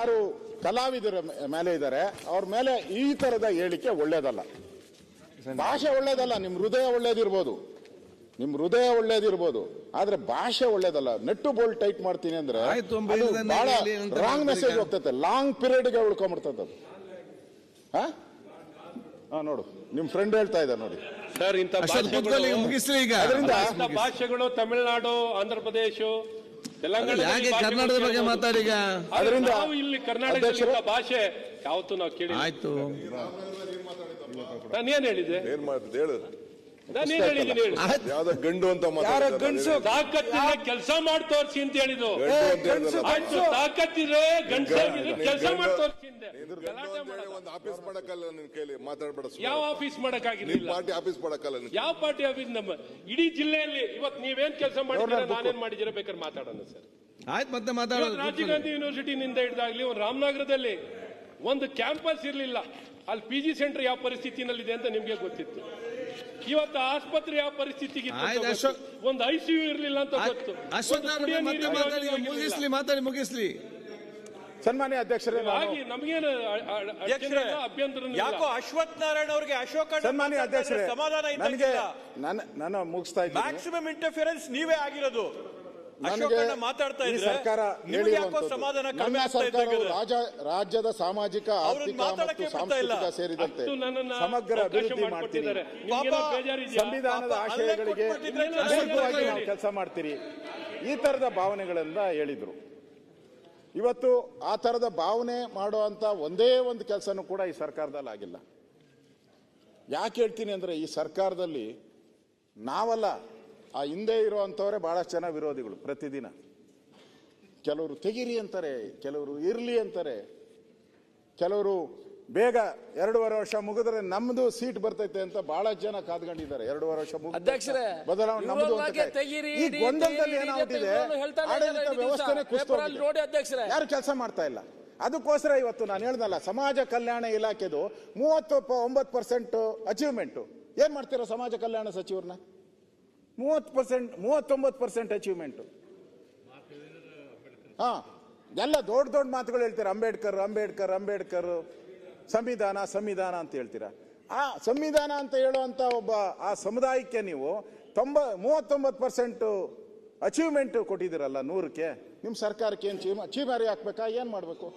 ಯಾರು ಕಲಾವಿದರ ಮೇಲೆ ಇದ್ದಾರೆ ಅವ್ರ ಮೇಲೆ ಈ ತರದ ಹೇಳಿಕೆ ಒಳ್ಳೇದಲ್ಲ. ಭಾಷೆ ಒಳ್ಳೇದಲ್ಲ ನಿಮ್ಮ ಹೃದಯ ಒಳ್ಳೇದಿರ್ಬೋದು. ನಿಮ್ ಹೃದಯ ಒಳ್ಳೇದಿರ್ಬೋದು. ಆದ್ರೆ ಭಾಷೆ ಒಳ್ಳೇದಲ್ಲ. ನೆಟ್ಟು ಬೋಲ್ಡ್ ಟೈಟ್ ಮಾಡ್ತೀನಿ ಅಂದ್ರೆ ಬಹಳ ರಾಂಗ್ ಮೆಸೇಜ್. ಹೋಗ್ತೈತೆ. ಲಾಂಗ್ ಪೀರಿಯಡ್ಗೆ ಉಳ್ಕೊಂಡ್ಬಿಡ್ತದೆ ಅದು. ಹಾ? ಹಾ ನೋಡು. ನಿಮ್ ಫ್ರೆಂಡ್ ಹೇಳ್ತಾ ಇದ್ದ ನೋಡಿ. ಸರ್ ಇಂಥ ಭಾಷೆಗಳು ಮುಗಿಸ್ಲಿ ಈಗ. ಅದರಿಂದ ಇಂಥ ಭಾಷೆಗಳು ತಮಿಳುನಾಡು ಆಂಧ್ರ ಪ್ರದೇಶ ಯಾಕೆ ಕರ್ನಾಟಕದ ಬಗ್ಗೆ ಮಾತಾಡಿ ಈಗ ಅದರಿಂದ ನಾವು ಇಲ್ಲಿ ಕರ್ನಾಟಕ ಅಧ್ಯಕ್ಷರೇ- ಭಾಷೆ ಯಾವತ್ತು ನಾವು ಕೇಳಿ ಆಯ್ತು. ನಾನು ಏನ್ ಹೇಳಿದೆ? ಏನ್ ಮಾಡ್ತಿದ್ದೆ ಹೇಳು. ನಾನು ಏನ್ ಹೇಳಿದ್ದೀನಿ ಹೇಳಿ ಆಯ್ತು ಯಾವ್ದೋ ಗಂಡು ಅಂತ ಮಾತಾಡ್ತಾರೆ. ಗಂಡ್ಸು? ತಾಕತ್ತಿದ್ರೆ ಕೆಲಸ ಮಾಡಿ ತೋರಿಸಿ ಅಂತ ಹೇಳಿದ್ರು. ಆಯ್ತು ತಾಕತ್ತಿದ್ರೆ ಗಂಡಸಾಗಿದ್ರೆ ಕೆಲಸ ಮಾಡಿ ತೋರಿಸಿ ಅಂದೆ. ಗಲಾಟೆ. ಒಂದು ಆಫೀಸ್ ಮಾಡಕ್ಕಲ್ಲ ನಿನ್ ಕೈಲಿ ಮಾತಾಡ್ಬೇಡ ಸುಮ್ನೆ. ಯಾವ ಆಫೀಸ್ ಮಾಡಕ್ಕಾಗಿಲ್ಲ ಮಾಡಕ್ಕಾಗಿರ್ಲಿಲ್ಲ ಪಾರ್ಟಿ ಆಫೀಸ್ ಮಾಡಕ್ಕಲ್ಲ ನಿನ್ ಯಾವ ಪಾರ್ಟಿ ಆಫೀಸ್ ನಮ್ಮ ಇಡೀ ಜಿಲ್ಲೆಯಲ್ಲಿ ಇವತ್ತು ನೀವೇನ್ ಕೆಲಸ ಮಾಡಿದ್ರೆ ನಾನೇನ್ ಮಾಡಿದ್ದೀರಾ ಬೇಕಾದ್ರೆ ಮಾತಾಡೋಣ ಸರ್ ಆಯ್ತು ಮತ್ತೆ ಇವತ್ತು ಮಾತಾಡೋದು ರಾಜೀವ್ ಗಾಂಧಿ ಯೂನಿವರ್ಸಿಟಿನಿಂದ ಹಿಡಿದಾಗ್ಲಿ ಒಂದು ರಾಮನಗರದಲ್ಲಿ ಒಂದು ಕ್ಯಾಂಪಸ್ ಇರಲಿಲ್ಲ ಅಲ್ಲಿ ಪಿ ಜಿ ಸೆಂಟರ್ ಯಾವ ಪರಿಸ್ಥಿತಿನಲ್ಲಿದೆ ಅಂತ ನಿಮ್ಗೆ ಗೊತ್ತಿತ್ತು ಇವತ್ತು ಆಸ್ಪತ್ರೆ ಯಾವ ಪರಿಸ್ಥಿತಿಗೆ. ಒಂದು ಐ ಸಿ ಯು ಇರಲಿಲ್ಲ ಅಂತ ಗೊತ್ತು. ಮುಗಿಸ್ಲಿ. ಮಾತಾಡಿ ಮುಗಿಸ್ಲಿ. ಸನ್ಮಾನ್ಯ ಅಧ್ಯಕ್ಷರೇ ನಮಗೇನು ಅಧ್ಯಕ್ಷರೇ, ಅಭ್ಯಂತರ ಯಾಕೋ ಅಶ್ವಥ್ ನಾರಾಯಣ ಅವ್ರಿಗೆ ಅಶೋಕ ಸನ್ಮಾನ್ಯ ಅಧ್ಯಕ್ಷರೇ ಸಮಾಧಾನ ನನಗೆ ನಾನು ಮುಗಿಸ್ತಾ ಇದ್ದೀನಿ. ಮ್ಯಾಕ್ಸಿಮಮ್ ಇಂಟರ್ಫಿಯರೆನ್ಸ್ ನೀವೇ ಆಗಿರೋದು. ನನಗೆ ಮಾತಾಡ್ತಾ ಈ ಸರ್ಕಾರ ನನ್ನ ಸರ್ಕಾರವು ರಾಜ ರಾಜ್ಯದ ಸಾಮಾಜಿಕ ಆರ್ಥಿಕ ಮತ್ತು ಸಾಂಸ್ಕೃತಿಕ ಸೇರಿದಂತೆ ಸಮಗ್ರ ಅಭಿವೃದ್ಧಿ ಮಾಡ್ತೀನಿ. ಸಂವಿಧಾನದ ಆಶಯಗಳಿಗೆ ನಾವು ಕೆಲಸ ಮಾಡ್ತೀರಿ. ಈ ತರದ ಭಾವನೆಗಳಿಂದ ಹೇಳಿದ್ರು. ಇವತ್ತು ಆ ತರದ ಭಾವನೆ ಮಾಡುವಂತ ಒಂದೇ ಒಂದು ಕೆಲಸನೂ ಕೂಡ ಈ ಸರ್ಕಾರದಲ್ಲಿ ಆಗಿಲ್ಲ. ಯಾಕೆ ಹೇಳ್ತೀನಿ ಅಂದ್ರೆ ಈ ಸರ್ಕಾರದಲ್ಲಿ ನಾವಲ್ಲ ಆ ಹಿಂದೆ ಇರುವಂತವರೇ ಬಹಳಷ್ಟು ಜನ ವಿರೋಧಿಗಳು ಪ್ರತಿದಿನ. ಕೆಲವರು ತೆಗಿರಿ ಅಂತಾರೆ ಕೆಲವರು ಇರ್ಲಿ ಅಂತಾರೆ. ಕೆಲವರು ಬೇಗ ಎರಡೂವರೆ ವರ್ಷ ಮುಗಿದ್ರೆ ನಮ್ದು ಸೀಟ್ ಬರ್ತೈತೆ ಅಂತ ಬಹಳ ಜನ ಕಾದ್ಕೊಂಡಿದ್ದಾರೆ. ಎರಡೂವರೆ ವರ್ಷ ಅಧ್ಯಕ್ಷರೇ, ಬದಲಾವಣೆ ನಮ್ದು ಈ ಗೊಂದಲದಲ್ಲಿ ಆಡಳಿತ. ಯಾರು ಕೆಲಸ ಮಾಡ್ತಾ ಇಲ್ಲ. ಅದಕ್ಕೋಸ್ಕರ ಇವತ್ತು ನಾನು ಹೇಳ್ದಲ್ಲ ಸಮಾಜ ಕಲ್ಯಾಣ ಇಲಾಖೆದು ಮೂವತ್ತು ಒಂಬತ್ತು ಪರ್ಸೆಂಟ್ ಅಚೀವ್ಮೆಂಟ್ ಏನ್ ಮಾಡ್ತೀರಾ ಸಮಾಜ ಕಲ್ಯಾಣ ಸಚಿವರನ್ನ? ಮೂವತ್ತು ಪರ್ಸೆಂಟ್ ಮೂವತ್ತೊಂಬತ್ತು ಪರ್ಸೆಂಟ್ ಅಚೀವ್ಮೆಂಟು ಹಾಂ, ಎಲ್ಲ ದೊಡ್ಡ ದೊಡ್ಡ ಮಾತುಗಳು ಹೇಳ್ತೀರಾ, ಅಂಬೇಡ್ಕರ್ ಅಂಬೇಡ್ಕರ್ ಅಂಬೇಡ್ಕರ್, ಸಂವಿಧಾನ ಸಂವಿಧಾನ ಅಂತ ಹೇಳ್ತೀರಾ. ಆ ಸಂವಿಧಾನ ಅಂತ ಹೇಳುವಂತ ಒಬ್ಬ, ಆ ಸಮುದಾಯಕ್ಕೆ ನೀವು ತೊಂಬ, ಮೂವತ್ತೊಂಬತ್ತು ಪರ್ಸೆಂಟು ಅಚೀವ್ಮೆಂಟ್ ಕೊಟ್ಟಿದ್ದೀರಲ್ಲ ನೂರಕ್ಕೆ ನಿಮ್ಮ ಸರ್ಕಾರಕ್ಕೆ ಏನು ಚೀಮ ಚೀಮಾರಿ ಹಾಕ್ಬೇಕಾ ಏನು ಮಾಡಬೇಕು?